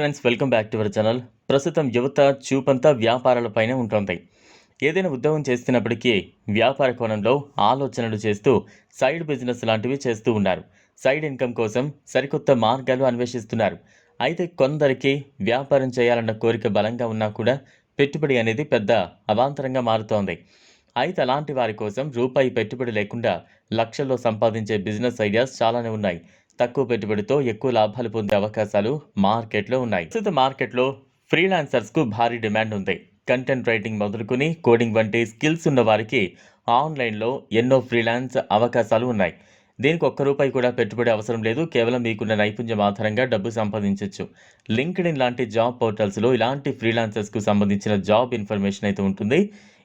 Friends welcome back to our channel ప్రస్తుతం యువత చూపంతా వ్యాపారాలపైనే ఉంటుంది. ఏదైనా ఉద్యోగం చేస్తున్నప్పటికీ వ్యాపార కోణంలో ఆలోచనలు చేస్తూ సైడ్ బిజినెస్ లాంటివి చేస్తూ ఉన్నారు. సైడ్ ఇన్కమ్ కోసం సరికొత్త మార్గాలు అన్వేషిస్తున్నారు. అయితే కొందరికి వ్యాపారం చేయాలన్న కోరిక బలంగా ఉన్నా కూడా పెట్టుబడి అనేది పెద్ద అవాంతరంగా మారుతోంది. అయితే అలాంటి వారి కోసం రూపాయి పెట్టుబడి లేకుండా లక్షల్లో సంపాదించే బిజినెస్ ఐడియాస్ చాలానే ఉన్నాయి. తక్కువ పెట్టుబడితో ఎక్కువ లాభాలు పొందే అవకాశాలు మార్కెట్లో ఉన్నాయి. ప్రస్తుత మార్కెట్లో ఫ్రీలాన్సర్స్కు భారీ డిమాండ్ ఉంది. కంటెంట్ రైటింగ్ మొదలుకొని కోడింగ్ వంటి స్కిల్స్ ఉన్న వారికి ఆన్లైన్లో ఎన్నో ఫ్రీలాన్స్ అవకాశాలు ఉన్నాయి. దీనికి ఒక్క రూపాయి కూడా పెట్టుబడి అవసరం లేదు. కేవలం మీకున్న నైపుణ్యం ఆధారంగా డబ్బు సంపాదించవచ్చు లింక్డ్ ఇన్ లాంటి జాబ్ పోర్టల్స్లో ఇలాంటి ఫ్రీలాన్సర్స్కు సంబంధించిన జాబ్ ఇన్ఫర్మేషన్ అయితే ఉంటుంది.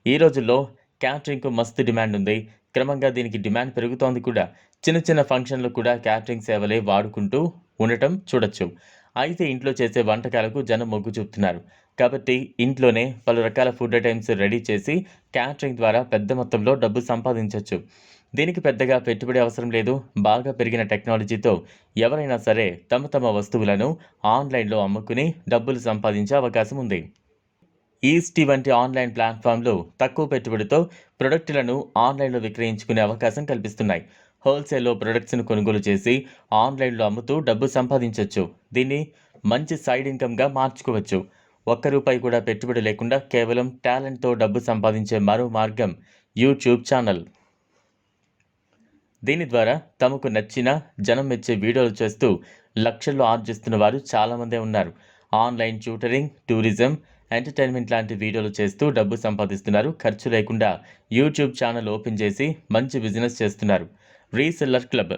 ఈ రోజుల్లో క్యాటరింగ్కు మస్తు డిమాండ్ ఉంది. క్రమంగా దీనికి డిమాండ్ పెరుగుతోంది కూడా. చిన్న చిన్న ఫంక్షన్లు కూడా క్యాటరింగ్ సేవలే వాడుకుంటూ ఉండటం చూడొచ్చు. అయితే ఇంట్లో చేసే వంటకాలకు జనం మొగ్గు చూపుతున్నారు. కాబట్టి ఇంట్లోనే పలు రకాల ఫుడ్ ఐటమ్స్ రెడీ చేసి క్యాటరింగ్ ద్వారా పెద్ద మొత్తంలో డబ్బు సంపాదించవచ్చు దీనికి పెద్దగా పెట్టుబడి అవసరం లేదు. బాగా పెరిగిన టెక్నాలజీతో ఎవరైనా సరే తమ తమ వస్తువులను ఆన్లైన్లో అమ్ముకుని డబ్బులు సంపాదించే అవకాశం ఉంది. ఈస్టీ వంటి ఆన్లైన్ ప్లాట్ఫామ్లు తక్కువ పెట్టుబడితో ప్రొడక్టులను ఆన్లైన్లో విక్రయించుకునే అవకాశం కల్పిస్తున్నాయి. హోల్సేల్లో ప్రొడక్ట్స్ను కొనుగోలు చేసి ఆన్లైన్లో అమ్ముతూ డబ్బు సంపాదించవచ్చు దీన్ని మంచి సైడ్ ఇన్కమ్గా మార్చుకోవచ్చు. ఒక్క రూపాయి కూడా పెట్టుబడి లేకుండా కేవలం టాలెంట్తో డబ్బు సంపాదించే మరో మార్గం యూట్యూబ్ ఛానల్. దీని ద్వారా తమకు నచ్చిన జనం మెచ్చే వీడియోలు చేస్తూ లక్షల్లో ఆర్జిస్తున్న వారు చాలామందే ఉన్నారు. ఆన్లైన్ ట్యూటరింగ్ టూరిజం ఎంటర్టైన్మెంట్ లాంటి వీడియోలు చేస్తూ డబ్బు సంపాదిస్తున్నారు. ఖర్చు లేకుండా యూట్యూబ్ ఛానల్ ఓపెన్ చేసి మంచి బిజినెస్ చేస్తున్నారు. Reseller club.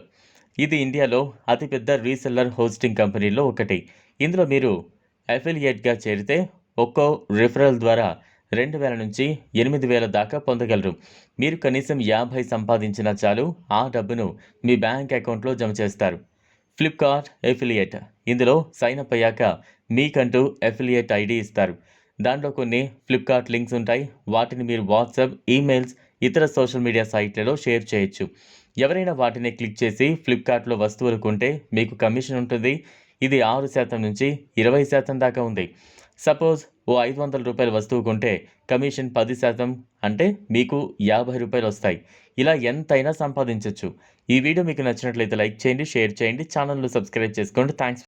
ఇది ఇండియాలో అతిపెద్ద రీసెల్లర్ హోస్టింగ్ కంపెనీలో ఒకటి. ఇందులో మీరు అఫిలియేట్గా చేరితే ఒక్కో రిఫరల్ ద్వారా రెండు వేల నుంచి ఎనిమిది వేల దాకా పొందగలరు. మీరు కనీసం యాభై సంపాదించినా చాలు ఆ డబ్బును మీ బ్యాంక్ అకౌంట్లో జమ చేస్తారు. Flipkart affiliate. ఇందులో సైన్ అప్ అయ్యాక మీకంటూ ఎఫిలియేట్ ఐడి ఇస్తారు. దాంట్లో కొన్ని ఫ్లిప్కార్ట్ లింక్స్ ఉంటాయి. వాటిని మీరు వాట్సాప్ ఈమెయిల్స్ ఇతర సోషల్ మీడియా సైట్లలో షేర్ చేయొచ్చు. ఎవరైనా వాటిని క్లిక్ చేసి ఫ్లిప్కార్ట్లో వస్తువులు కొంటే మీకు కమిషన్ ఉంటుంది. ఇది ఆరు శాతం నుంచి ఇరవై శాతం దాకా ఉంది. సపోజ్ ఓ ఐదు వందల రూపాయల వస్తువు కొంటే కమిషన్ పది శాతం అంటే మీకు యాభై రూపాయలు వస్తాయి. ఇలా ఎంతైనా సంపాదించవచ్చు ఈ వీడియో మీకు నచ్చినట్లయితే లైక్ చేయండి షేర్ చేయండి ఛానల్ను సబ్స్క్రైబ్ చేసుకోండి. థ్యాంక్స్